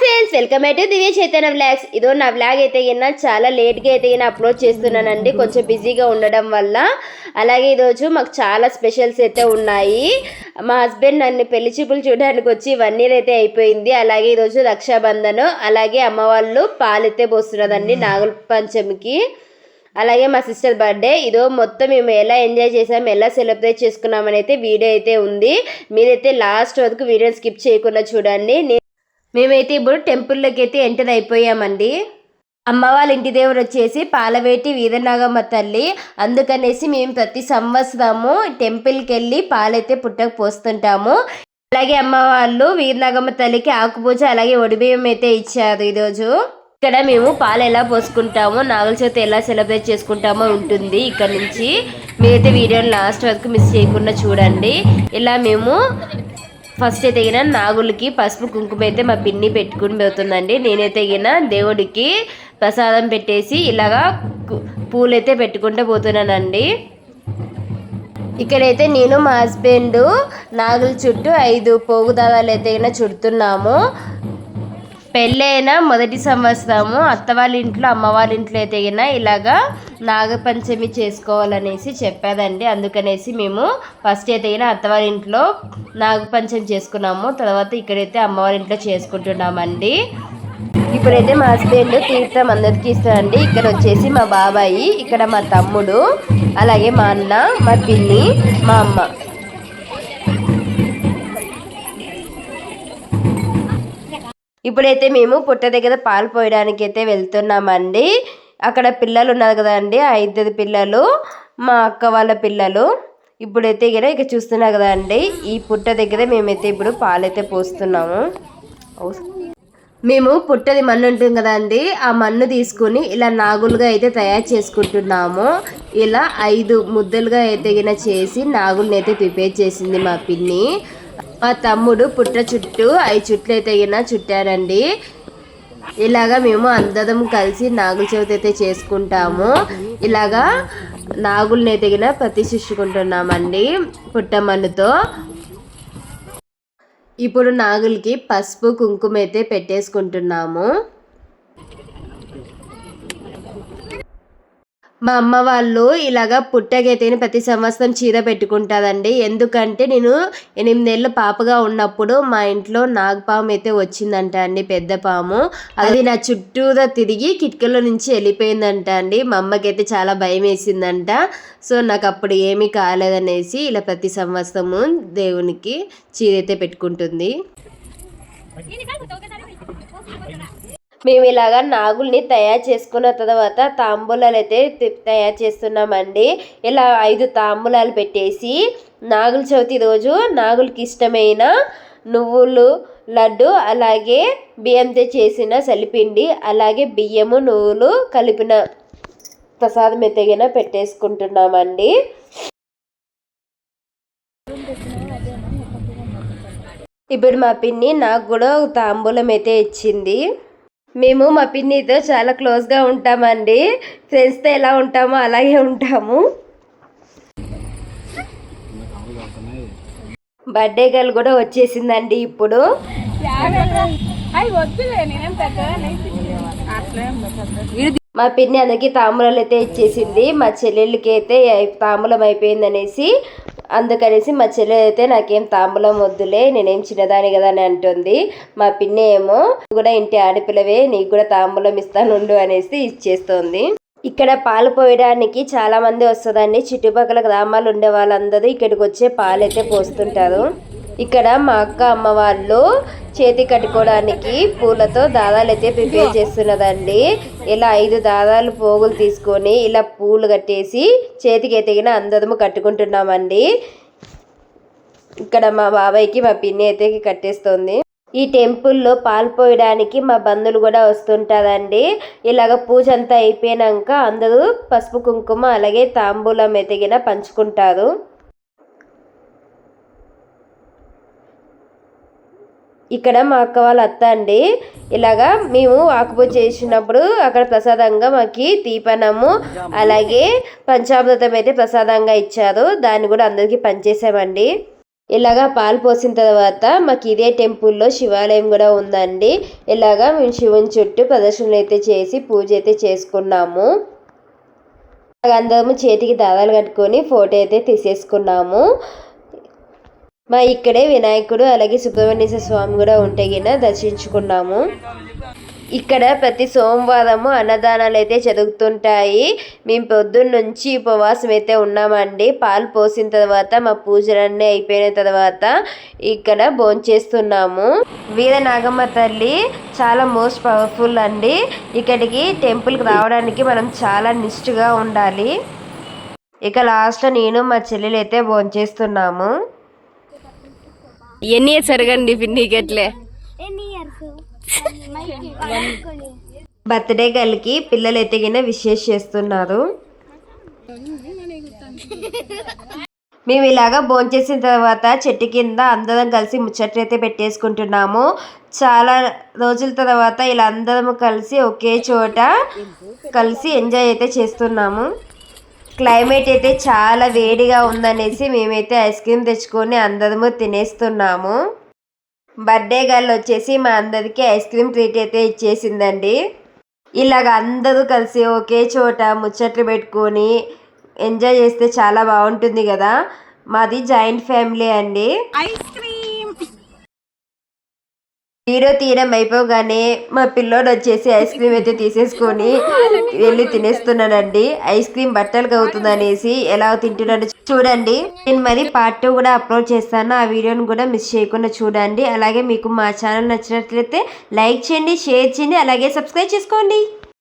Friends welcome to Divya Chaitanya vlogs. ఇదో నా vlog అయితే గిన్న చాలా లేట్గా అయితే గిన్న అప్లోడ్ చేస్తున్నానండి. కొంచెం బిజీగా ఉండడం వల్ల. అలాగే ఈరోజు మాకు చాలా స్పెషల్స్ అయితే ఉన్నాయి. మా హస్బెండ్ నన్ను పెళ్ళి చూపులు చూడడానికి వచ్చి వన్ ఇయర్ అయితే అయిపోయింది. అలాగే ఈరోజు రక్షాబంధన్ అలాగే అమ్మ వాళ్ళు పాలైతే పోస్తున్నదండి నాగుల పంచమికి అలాగే మా సిస్టర్ బర్త్డే. ఇదో మొత్తం మేము ఎలా ఎంజాయ్ చేసాం ఎలా సెలబ్రేట్ చేసుకున్నామని అయితే వీడియో అయితే ఉంది. మీరైతే లాస్ట్ వరకు వీడియోని స్కిప్ చేయకుండా చూడండి. మేమైతే ఇప్పుడు టెంపుల్లోకి అయితే ఎంటర్ అయిపోయామండి. అమ్మ వాళ్ళ ఇంటి దేవుడు వచ్చేసి పాలవేటి వీరనాగమ్మ తల్లి. అందుకనేసి మేము ప్రతి సంవత్సరము టెంపుల్కి వెళ్ళి పాలైతే పుట్టకు పోస్తుంటాము. అలాగే అమ్మ వాళ్ళు వీరనాగమ్మ తల్లికి ఆకుపూజ అలాగే ఒడిబియ్యం అయితే ఇచ్చారు ఈరోజు. ఇక్కడ మేము పాలు ఎలా పోసుకుంటామో నాగుల చవితి ఎలా సెలబ్రేట్ చేసుకుంటామో ఉంటుంది ఇక్కడ నుంచి. మీరైతే వీడియోని లాస్ట్ వరకు మిస్ చేయకుండా చూడండి. ఇలా మేము ఫస్ట్ అయితే గిన నాగులకి పసుపు కుంకుమ అయితే మా పిన్ని పెట్టుకుని పోతుందండి. నేనైతే గిన దేవుడికి ప్రసాదం పెట్టేసి ఇలాగా పూలైతే పెట్టుకుంటూ పోతున్నానండి. ఇక్కడైతే నేను మా హస్బెండ్ నాగుల చుట్టూ ఐదు పోగు దాదాలు అయితే గిన చుడుతున్నాము. పెళ్ళైన మొదటి సంవత్సరము అత్త వాళ్ళ ఇంట్లో అమ్మ వాళ్ళ ఇంట్లో అయితే ఇలాగా నాగపంచమి చేసుకోవాలనేసి చెప్పారండి అందుకనేసి మేము ఫస్ట్ అయితే గిన అత్త వాళ్ళ ఇంట్లో నాగపంచమి చేసుకున్నాము. తర్వాత ఇక్కడైతే అమ్మవారి ఇంట్లో చేసుకుంటున్నామండి. ఇప్పుడైతే మా హస్బెండ్ తీర్థం అందరికీ ఇస్తారండి ఇక్కడ వచ్చేసి మా బాబాయి ఇక్కడ మా తమ్ముడు అలాగే మా అన్న మా పిన్ని మా అమ్మ. ఇప్పుడైతే మేము పుట్ట దగ్గర పాలు పోయడానికి అయితే వెళ్తున్నామండి. అక్కడ పిల్లలు ఉన్నారు కదండి ఆ ఇద్దరు పిల్లలు మా అక్క వాళ్ళ పిల్లలు. ఇప్పుడైతే ఇక్కడ ఇక చూస్తున్నారు కదా అండి ఈ పుట్ట దగ్గర మేమైతే ఇప్పుడు పాలైతే పోస్తున్నాము. మేము పుట్టది మన్ను ఉంటుంది కదా అండి ఆ మన్ను తీసుకుని ఇలా నాగులుగా అయితే తయారు చేసుకుంటున్నాము. ఇలా ఐదు ముద్దలుగా అయితే గిన చేసి నాగుల్ని అయితే ప్రిపేర్ చేసింది మా పిన్ని. మా తమ్ముడు పుట్ట చుట్టూ ఐదు చుట్లు అయితే గిన చుట్టారండి. ఇలాగా మేము అందరం కలిసి నాగుల చవితి అయితే చేసుకుంటాము. ఇలాగా నాగుల్ని తగిన ప్రతిష్ఠించుకుంటున్నామండి పుట్టమన్నుతో. ఇప్పుడు నాగులకి పసుపు కుంకుమ అయితే పెట్టేసుకుంటున్నాము. మా అమ్మ వాళ్ళు ఇలాగ పుట్టగైతేనే ప్రతి సంవత్సరం చీర పెట్టుకుంటారండి. ఎందుకంటే నేను ఎనిమిదేళ్ళ పాపగా ఉన్నప్పుడు మా ఇంట్లో నాగపాము అయితే వచ్చిందంట అండి పెద్ద పాము. అది నా చుట్టూరా తిరిగి కిటికీలో నుంచి వెళ్ళిపోయిందంట అండి. మా అమ్మకైతే చాలా భయం వేసిందంట సో నాకు అప్పుడు ఏమీ కాలేదనేసి ఇలా ప్రతి సంవత్సరము దేవునికి చీర అయితే పెట్టుకుంటుంది మేము ఇలాగా నాగుల్ని తయారు చేసుకున్న తర్వాత తాంబూలాలు అయితే తయారు చేస్తున్నామండి. ఇలా ఐదు తాంబూలాలు పెట్టేసి నాగుల చవితి రోజు నాగులకి ఇష్టమైన నువ్వులు లడ్డు అలాగే బియ్యంతో చేసిన సలిపిండి అలాగే బియ్యము నువ్వులు కలిపిన ప్రసాదం ఎత్తగిన పెట్టేసుకుంటున్నామండి. ఇప్పుడు మా పిన్ని నాకు కూడా తాంబూలం అయితే ఇచ్చింది. మేము మా పిన్నితో చాలా క్లోజ్గా ఉంటామండి. ఫ్రెండ్స్తో ఎలా ఉంటామో అలాగే ఉంటాము. బర్త్డే గర్ల్ కూడా వచ్చేసిందండి ఇప్పుడు. మా పిన్ని అందరికి తాంబూలాలు అయితే ఇచ్చేసింది. మా చెల్లెళ్ళకి అయితే తాంబూలం అయిపోయింది అనేసి అందుకనేసి మా చెల్లెలు అయితే నాకేం తాంబూలం వద్దులే నేనేం చిన్నదాని కదా అని అంటుంది. మా పిన్ని ఏమో "నువ్వు కూడా ఇంటి ఆడపిల్లవే నీకు కూడా తాంబూలం ఇస్తానుండు అనేసి ఇచ్చేస్తోంది. ఇక్కడ పాలు పోయడానికి చాలా మంది వస్తుందండి. చుట్టుపక్కల గ్రామాలు ఉండే వాళ్ళందరూ ఇక్కడికి వచ్చే పాలు అయితే పోస్తుంటారు. ఇక్కడ మా అక్క అమ్మ వాళ్ళు చేతి కట్టుకోవడానికి పూలతో దాదాలు అయితే ప్రిపేర్ చేస్తున్నదండి. ఇలా ఐదు దాదాలు పోగులు తీసుకొని ఇలా పూలు కట్టేసి చేతికి ఎతికిన అందరము కట్టుకుంటున్నామండి. ఇక్కడ మా బాబాయ్కి మా పిన్ని అయితే కట్టేస్తుంది. ఈ టెంపుల్లో పాలు పోయడానికి మా బంధువులు కూడా వస్తుంటారండి. ఇలాగ పూజ అంతా అయిపోయినాక అందరూ పసుపు కుంకుమ అలాగే తాంబూలం ఎతిగిన పంచుకుంటారు. ఇక్కడ మా అక్క వాళ్ళ అత్త అండి. ఇలాగా మేము ఆకుపూజ చేసినప్పుడు అక్కడ ప్రసాదంగా మాకి తీపనము అలాగే పంచామృతం అయితే ప్రసాదంగా ఇచ్చారు. దాన్ని కూడా అందరికీ పనిచేసామండి ఇలాగా పాలు పోసిన తర్వాత మాకు ఇదే టెంపుల్లో శివాలయం కూడా ఉందండి. ఇలాగా మేము శివుని చుట్టూ ప్రదర్శనలు అయితే చేసి పూజ అయితే చేసుకున్నాము. అందరము చేతికి దారాలు కట్టుకొని ఫోటో అయితే తీసేసుకున్నాము. మా ఇక్కడే వినాయకుడు అలాగే సుబ్రహ్మణ్య స్వామి కూడా ఉంటే గిన దర్శించుకున్నాము. ఇక్కడ ప్రతి సోమవారము అన్నదానాలు అయితే జరుగుతుంటాయి. మేము పొద్దున్న నుంచి ఉపవాసం అయితే ఉన్నామండి. పాలు పోసిన తర్వాత మా పూజలన్నీ అయిపోయిన తర్వాత ఇక్కడ భోంచేస్తున్నాము వీర నాగమ్మ తల్లి చాలా మోస్ట్ పవర్ఫుల్ అండి. ఇక్కడికి టెంపుల్కి రావడానికి మనం చాలా నిష్ఠగా ఉండాలి. ఇక లాస్ట్లో నేను మా చెల్లెలు అయితే భోంచేస్తున్నాము ఎన్ని ఇయర్స్ అడగండి పిన్నికి ఎట్లే బర్త్డే గర్ల్కి పిల్లలు ఎతిగిన విషెస్ చేస్తున్నారు. మేము ఇలాగా భోంచేసిన తర్వాత చెట్టు కింద అందరం కలిసి ముచ్చట్లు అయితే పెట్టేసుకుంటున్నాము. చాలా రోజుల తర్వాత ఇలా అందరం కలిసి ఒకే చోట కలిసి ఎంజాయ్ అయితే చేస్తున్నాము. క్లైమేట్ అయితే చాలా వేడిగా ఉందనేసి మేమైతే ఐస్ క్రీమ్ తెచ్చుకొని అందరము తినేస్తున్నాము. బర్త్డే గర్ల్ వచ్చేసి మా అందరికీ ఐస్ క్రీమ్ ట్రీట్ అయితే ఇచ్చేసిందండి. ఇలాగ అందరూ కలిసి ఒకే చోట ముచ్చట్లు పెట్టుకొని ఎంజాయ్ చేస్తే చాలా బాగుంటుంది కదా. మాది జాయింట్ ఫ్యామిలీ అండి. ఐస్ క్రీమ్ వీడియో తీయడం అయిపోగానే మా పిల్లోడు వచ్చేసి ఐస్ క్రీమ్ అయితే తీసేసుకొని వెళ్ళి తినేస్తున్నానండి ఐస్ క్రీమ్ బట్టలు కవుతుంది అనేసి ఎలా తింటున్నాడు చూడండి. నేను మరి పార్ట్ టూ కూడా అప్లోడ్ చేస్తాను. ఆ వీడియోని కూడా మిస్ చేయకుండా చూడండి. అలాగే మీకు మా ఛానల్ నచ్చినట్లయితే లైక్ చేయండి షేర్ చేయండి అలాగే సబ్స్క్రైబ్ చేసుకోండి.